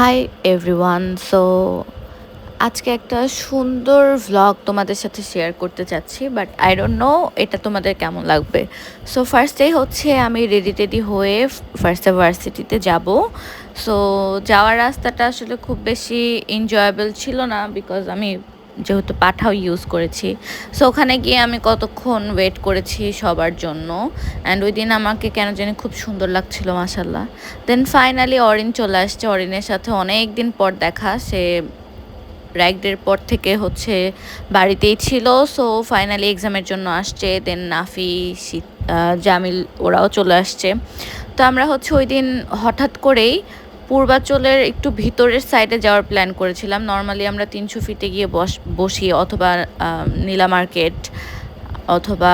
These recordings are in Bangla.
হাই এভরিওয়ান সো আজকে একটা সুন্দর ভ্লগ তোমাদের সাথে শেয়ার করতে চাচ্ছি বাট আই ডোন্ট নো এটা তোমাদের কেমন লাগবে। সো ফার্স্টেই হচ্ছে আমি রেডি টেডি হয়ে ফার্স্ট ভার্সিটিতে যাব। সো যাওয়ার রাস্তাটা আসলে খুব বেশি এনজয়েবল ছিল না বিকজ আমি যেহেতু পাঠাও ইউজ করেছি। সো ওখানে গিয়ে আমি কতক্ষণ ওয়েট করেছি সবার জন্য। অ্যান্ড ওই দিন আমাকে কেন জানি খুব সুন্দর লাগছিল মাসাল্লাহ দেন ফাইনালি অরিন চলে আসছে। অরিনের সাথে অনেক দিন পর দেখা। সে রাইগডের পর থেকে হচ্ছে বাড়িতেই ছিল। সো ফাইনালি এক্সামের জন্য আসছে। দেন নাফি জামিল ওরাও চলে আসছে। তো আমরা হচ্ছে ওই দিন হঠাৎ করেই পূর্বাচলের একটু ভিতরের সাইডে যাওয়ার প্ল্যান করেছিলাম। নর্মালি আমরা তিনশো ফিটে গিয়ে বস, বসি অথবা নীলা মার্কেট অথবা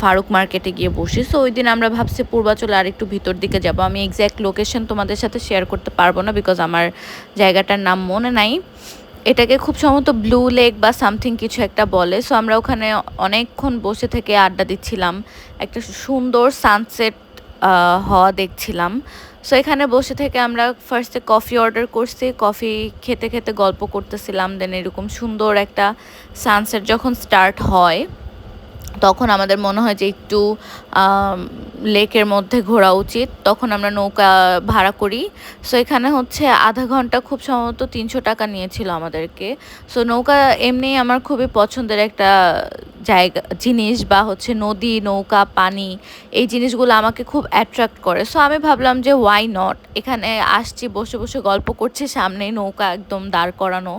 ফারুক মার্কেটে গিয়ে বসি। সো ওই দিন আমরা ভাবছি পূর্বাচলে আর একটু ভিতর দিকে যাব। আমি এক্স্যাক্ট লোকেশন তোমাদের সাথে শেয়ার করতে পারব না বিকজ আমার জায়গাটার নাম মনে নাই। এটাকে খুব সম্ভবত ব্লু লেক বা সামথিং কিছু একটা বলে। সো আমরা ওখানে অনেকক্ষণ বসে থেকে আড্ডা দিচ্ছিলাম। একটা সুন্দর সানসেট হওয়া দেখছিলাম। সো এখানে বসে থেকে আমরা ফার্স্টে কফি অর্ডার করছি কফি খেতে খেতে গল্প করতেছিলাম দেন এরকম সুন্দর একটা সানসেট যখন স্টার্ট হয় তখন আমাদের মনে হয় যে একটু লেকের মধ্যে ঘোরা উচিত। তখন আমরা নৌকা ভাড়া করি। সো এখানে হচ্ছে আধা ঘণ্টা খুব সম্ভবত তিনশো টাকা নিয়েছিল আমাদেরকে। সো নৌকা এমনি আমার খুবই পছন্দের একটা জায়গা, জিনিস বা হচ্ছে নদী, নৌকা, পানি, এই জিনিসগুলো আমাকে খুব অ্যাট্রাক্ট করে। সো আমি ভাবলাম যে ওয়াই নট এখানে আসছি, বসে বসে গল্প করছি, সামনেই নৌকা একদম দাঁড় করানো।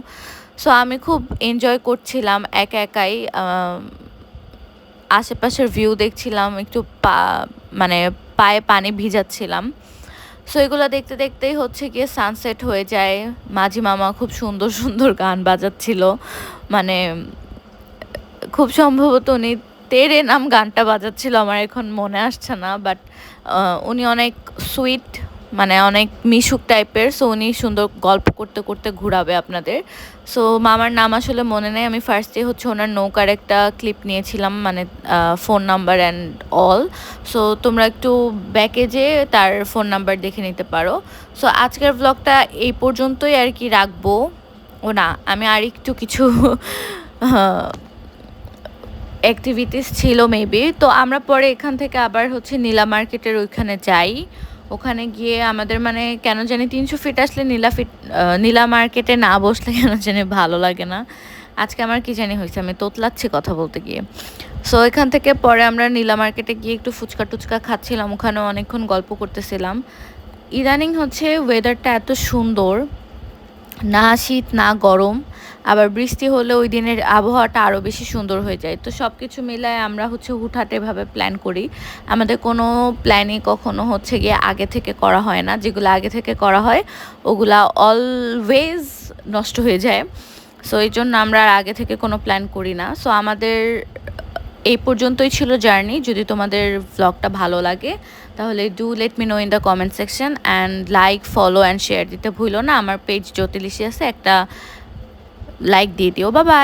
সো আমি খুব এনজয় করছিলাম একা একাই আশেপাশের ভিউ দেখছিলাম, একটু পা মানে পায়ে পানি ভিজাচ্ছিলাম। সো এগুলো দেখতে দেখতেই হচ্ছে গিয়ে সানসেট হয়ে যায়। মাঝি মামা খুব সুন্দর সুন্দর গান বাজাচ্ছিল। মানে খুব সম্ভবত উনি তেরে নাম গানটা বাজাচ্ছিল, আমার এখন মনে আসছে না বাট উনি অনেক সুইট মানে অনেক মিশুক টাইপের সো উনি সুন্দর গল্প করতে করতে ঘুরাবে আপনাদের। সো মামার নাম আসলে মনে নেই, আমি ফার্স্টে হচ্ছে ওনার নৌকার একটা ক্লিপ নিয়েছিলাম মানে phone number and all so তোমরা একটু ব্যাকে যে তার ফোন নাম্বার দেখে নিতে পারো। সো আজকের ব্লগটা এই পর্যন্তই আর কি রাখব। ও না, আমি আর একটু কিছু অ্যাক্টিভিটিস ছিল মেবি তো আমরা পরে এখান থেকে আবার হচ্ছে নীলা মার্কেটের ওইখানে যাই। ওখানে গিয়ে আমাদের মানে কেন জানি তিনশো ফিট আসলে নীলা ফিট নীলা মার্কেটে না বসলে কেন জানি ভালো লাগে না। আজকে আমার কি জানি হয়েছে, আমি তোতলাচ্ছি কথা বলতে গিয়ে। সো এখান থেকে পরে আমরা নীলা মার্কেটে গিয়ে একটু ফুচকা টুচকা খাচ্ছিলাম ওখানে অনেকক্ষণ গল্প করতেছিলাম। ইদানিং হচ্ছে ওয়েদারটা এত সুন্দর, না শীত, না গরম। আবার বৃষ্টি হলে ওই দিনের আবহাওয়াটা আরও বেশি সুন্দর হয়ে যায়। তো সব কিছু মিলায় আমরা হচ্ছে হুটহাট এভাবে প্ল্যান করি। আমাদের কোনো প্ল্যানই কখনো হচ্ছে গিয়ে আগে থেকে করা হয় না। যেগুলো আগে থেকে করা হয়, ওগুলা অলওয়েজ নষ্ট হয়ে যায়। সো এই জন্য আমরা আর আগে থেকে কোনো প্ল্যান করি না। সো আমাদের এই পর্যন্তই ছিল জার্নি। যদি তোমাদের ব্লগটা ভালো লাগে, তাহলে do let me know in the comment section and like follow and share দিতে ভুলো না। আমার পেজ জ্যোতিলিশি আছে একটা লাইক দিয়ে দিও। বাবা